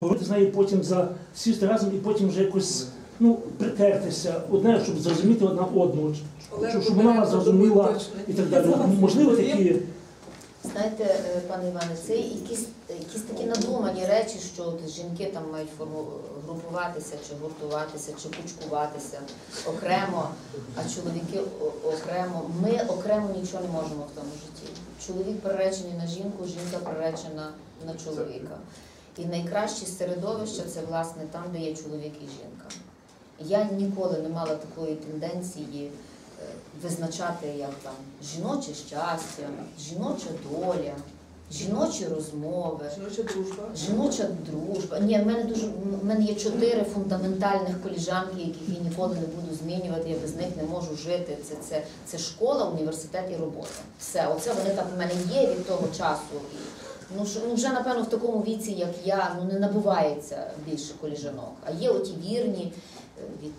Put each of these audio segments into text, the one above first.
Говорити з нею потім за сісти разом і потім вже якось ну, притертися одне, щоб зрозуміти одна одну, щоб, щоб вона вас зрозуміла і так далі. Можливо, такі Знаєте, е, пане Іване, це якісь, якісь такі надумані речі, що от жінки там мають форму групуватися, чи гуртуватися, чи кучкуватися окремо, а чоловіки окремо. Ми окремо нічого не можемо в тому житті. Чоловік приречений на жінку, жінка приречена на чоловіка. І найкраще середовище це власне там, де є чоловік і жінка. Я ніколи не мала такої тенденції е, визначати як там жіноче щастя, жіноча доля, жіночі розмови, Жіноча дружба. жіноча дружба. Ні, в мене дуже в мене є чотири фундаментальних коліжанки, яких я ніколи не буду змінювати. Я без них не можу жити. Це, це, це школа, університет і робота. Все, оце вони так в мене є від того часу. Ну, ну вже напевно в такому віці, як я, ну не набувається більше коліжанок. А є оті вірні, е, від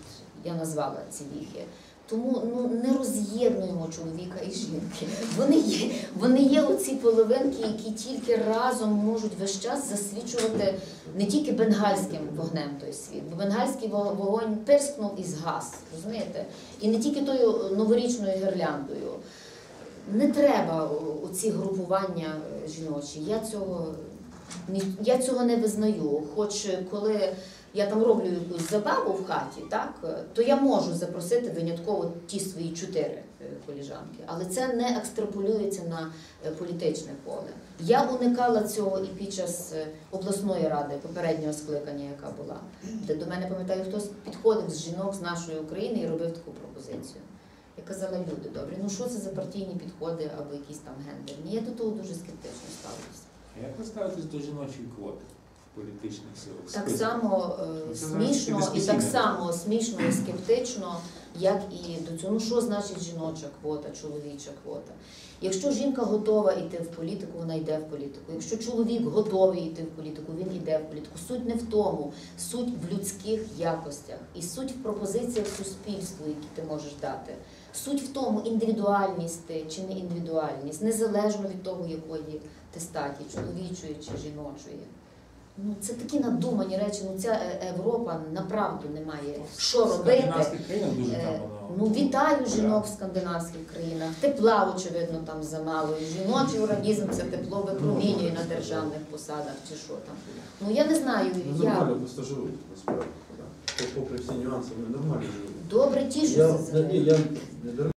я назвала ці віхи. Тому ну не роз'єднуємо чоловіка і жінки. Вони є, вони є оці половинки, які тільки разом можуть весь час засвічувати не тільки бенгальським вогнем той світ, бо бенгальський вогонь пирскнув і згас, розумієте? І не тільки тою новорічною гірляндою. Не треба оці групування е, жіночі. Я цього я цього не визнаю. Хоч е, коли я там роблю якусь забаву в хаті, так е, то я можу запросити винятково ті свої чотири коліжанки, але це не екстраполюється на політичне поле. Я уникала цього і під час обласної ради попереднього скликання, яка була, де до мене пам'ятаю, хтось підходив з жінок з нашої України і робив таку пропозицію. Я казала, люди добре, ну що це за партійні підходи або якісь там гендерні? Я до того дуже скептично ставлюся. Як ви ставитесь до жіночої квоти політичних силах? Так само е, Ну, смішно і так само смішно і скептично, як і до цього. Ну що значить жіноча квота, чоловіча квота? Якщо жінка готова йти в політику, вона йде в політику. Якщо чоловік готовий йти в політику, він йде в політику. Суть не в тому, суть в людських якостях і суть в пропозиціях суспільству, які ти можеш дати. Суть в тому, індивідуальність ти чи не індивідуальність, незалежно від того, якої ти статі, чоловічої чи жіночої. Ну, це такі надумані речі. Ну, ця е, Європа направду не має що робити. скандинавських країнах дуже там Е. Ну, вітаю жінок в скандинавських країнах. Тепла, очевидно, там замало. І Жіночий організм це тепло випромінює на державних посадах чи що там. Ну я не знаю, Ну, нормально просто живуть, насправді. Попри всі нюанси, вони нормально живуть. добре Я, тішуся за я, не